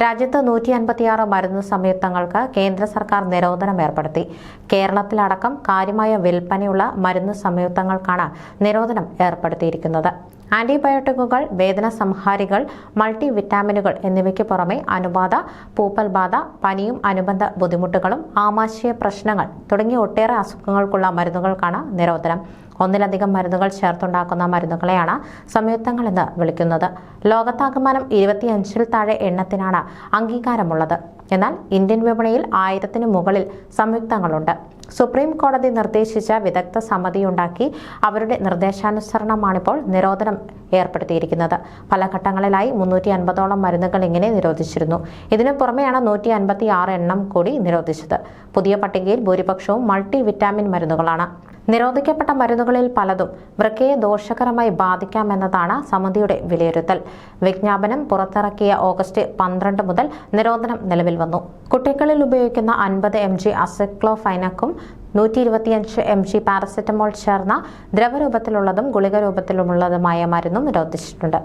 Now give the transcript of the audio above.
രാജ്യത്ത് നൂറ്റി അൻപത്തിയാറ് മരുന്ന് സംയുക്തങ്ങൾക്ക് കേന്ദ്ര സർക്കാർ നിരോധനം ഏർപ്പെടുത്തി. കേരളത്തിലടക്കം കാര്യമായ വിൽപ്പനയുള്ള മരുന്ന് സംയുക്തങ്ങൾക്കാണ് നിരോധനം ഏർപ്പെടുത്തിയിരിക്കുന്നത്. ആന്റിബയോട്ടിക്കുകൾ വേദന സംഹാരികൾ മൾട്ടി വിറ്റാമിനുകൾ എന്നിവയ്ക്ക് പുറമെ അനുബാധ പൂപ്പൽ ബാധ പനിയും അനുബന്ധ ബുദ്ധിമുട്ടുകളും ആമാശയ പ്രശ്നങ്ങൾ തുടങ്ങിയ ഒട്ടേറെ അസുഖങ്ങൾക്കുള്ള മരുന്നുകൾക്കാണ് നിരോധനം. ഒന്നിലധികം മരുന്നുകൾ ചേർത്തുണ്ടാക്കുന്ന മരുന്നുകളെയാണ് സംയുക്തങ്ങൾ എന്ന് വിളിക്കുന്നത്. ലോകത്താകമാനം ഇരുപത്തിയഞ്ചിൽ താഴെ എണ്ണത്തിനാണ് അംഗീകാരമുള്ളത്. എന്നാൽ ഇന്ത്യൻ വിപണിയിൽ ആയിരത്തിന് മുകളിൽ സംയുക്തങ്ങളുണ്ട്. സുപ്രീം കോടതി നിർദ്ദേശിച്ച വിദഗ്ധ സമിതിയുണ്ടാക്കി അവരുടെ നിർദ്ദേശാനുസരണമാണിപ്പോൾ നിരോധനം ഏർപ്പെടുത്തിയിരിക്കുന്നത്. പല ഘട്ടങ്ങളിലായി മുന്നൂറ്റി അൻപതോളം മരുന്നുകൾ ഇങ്ങനെ നിരോധിച്ചിരുന്നു. ഇതിനു പുറമെയാണ് നൂറ്റി അൻപത്തി ആറ് എണ്ണം കൂടി നിരോധിച്ചത്. പുതിയ പട്ടികയിൽ ഭൂരിപക്ഷവും മൾട്ടി വിറ്റാമിൻ മരുന്നുകളാണ്. നിരോധിക്കപ്പെട്ട മരുന്നുകളിൽ പലതും വൃക്കയെ ദോഷകരമായി ബാധിക്കാമെന്നതാണ് സമിതിയുടെ വിലയിരുത്തൽ. വിജ്ഞാപനം പുറത്തിറക്കിയ ഓഗസ്റ്റ് പന്ത്രണ്ട് മുതൽ നിരോധനം നിലവിൽ വന്നു. കുട്ടികളിൽ ഉപയോഗിക്കുന്ന അൻപത് എം ജി അസെക്ലോഫൈനക്കും നൂറ്റി ഇരുപത്തിയഞ്ച് എം ജി പാരസെറ്റമോൾ ചേർന്ന ദ്രവരൂപത്തിലുള്ളതും ഗുളിക രൂപത്തിലുമുള്ളതുമായ മരുന്നും നിരോധിച്ചിട്ടുണ്ട്.